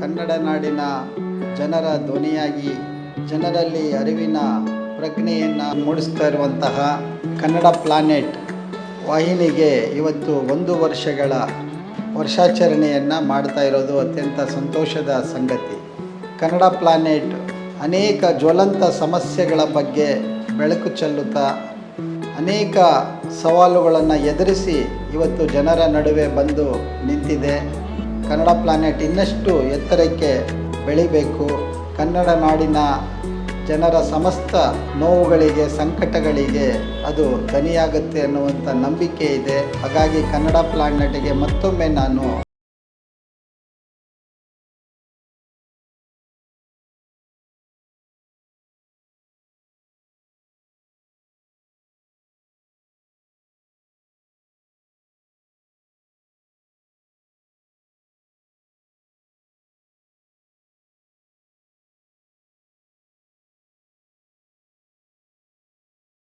ಕನ್ನಡ ನಾಡಿನ ಜನರ ಧ್ವನಿಯಾಗಿ, ಜನರಲ್ಲಿ ಅರಿವಿನ ಪ್ರಜ್ಞೆಯನ್ನು ಮೂಡಿಸ್ತಾ ಇರುವಂತಹ ಕನ್ನಡ ಪ್ಲಾನೆಟ್ ವಾಹಿನಿಗೆ ಇವತ್ತು ಒಂದು ವರ್ಷಗಳ ವರ್ಷಾಚರಣೆಯನ್ನು ಮಾಡ್ತಾ ಇರೋದು ಅತ್ಯಂತ ಸಂತೋಷದ ಸಂಗತಿ. ಕನ್ನಡ ಪ್ಲಾನೆಟ್ ಅನೇಕ ಜ್ವಲಂತ ಸಮಸ್ಯೆಗಳ ಬಗ್ಗೆ ಬೆಳಕು ಚೆಲ್ಲುತ್ತಾ, ಅನೇಕ ಸವಾಲುಗಳನ್ನು ಎದುರಿಸಿ ಇವತ್ತು ಜನರ ನಡುವೆ ಬಂದು ನಿಂತಿದೆ. ಕನ್ನಡ ಪ್ಲಾನೆಟ್ ಇನ್ನಷ್ಟು ಎತ್ತರಕ್ಕೆ ಬೆಳಿಬೇಕು. ಕನ್ನಡ ನಾಡಿನ ಜನರ ಸಮಸ್ತ ನೋವುಗಳಿಗೆ, ಸಂಕಟಗಳಿಗೆ ಅದು ಧನಿಯಾಗುತ್ತೆ ಅನ್ನುವಂಥ ನಂಬಿಕೆ ಇದೆ. ಹಾಗಾಗಿ ಕನ್ನಡ ಪ್ಲಾನೆಟ್ಗೆ ಮತ್ತೊಮ್ಮೆ ನಾನು